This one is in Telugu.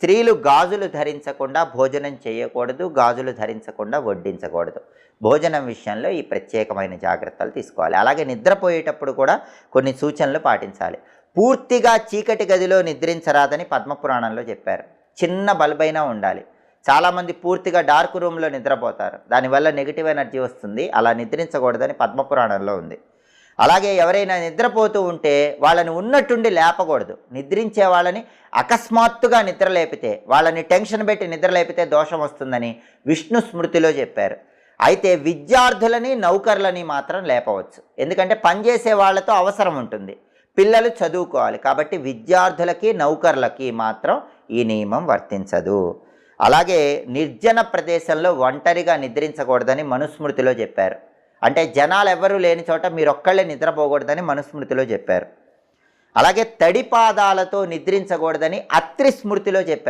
స్త్రీలు గాజులు ధరించకుండా భోజనం చేయకూడదు గాజులు ధరించకుండా వడ్డించకూడదు. భోజనం విషయంలో ఈ ప్రత్యేకమైన జాగ్రత్తలు తీసుకోవాలి. అలాగే నిద్రపోయేటప్పుడు కూడా కొన్ని సూచనలు పాటించాలి. పూర్తిగా చీకటి గదిలో నిద్రించరాదని పద్మపురాణంలో చెప్పారు. చిన్న బల్బైనా ఉండాలి. చాలామంది పూర్తిగా డార్క్ రూమ్లో నిద్రపోతారు. దానివల్ల నెగిటివ్ ఎనర్జీ వస్తుంది. అలా నిద్రించకూడదని పద్మపురాణంలో ఉంది. అలాగే ఎవరైనా నిద్రపోతూ ఉంటే వాళ్ళని ఉన్నట్టుండి లేపకూడదు. నిద్రించే వాళ్ళని అకస్మాత్తుగా నిద్ర లేపితే వాళ్ళని టెన్షన్ పెట్టి నిద్ర లేపితే దోషం వస్తుందని విష్ణు స్మృతిలో చెప్పారు. అయితే విద్యార్థులని నౌకర్లని మాత్రం లేపవచ్చు. ఎందుకంటే పనిచేసే వాళ్ళతో అవసరం ఉంటుంది. పిల్లలు చదువుకోవాలి కాబట్టి విద్యార్థులకి నౌకర్లకి మాత్రం ఈ నియమం వర్తించదు. అలాగే నిర్జన ప్రదేశంలో ఒంటరిగా నిద్రించకూడదని మనుస్మృతిలో చెప్పారు. అంటే జనాలు ఎవ్వరూ లేని చోట మీరు ఒక్కళ్ళే నిద్రపోకూడదని మనుస్మృతిలో చెప్పారు. అలాగే తడి పాదాలతో నిద్రించకూడదని అత్రి స్మృతిలో చెప్పారు.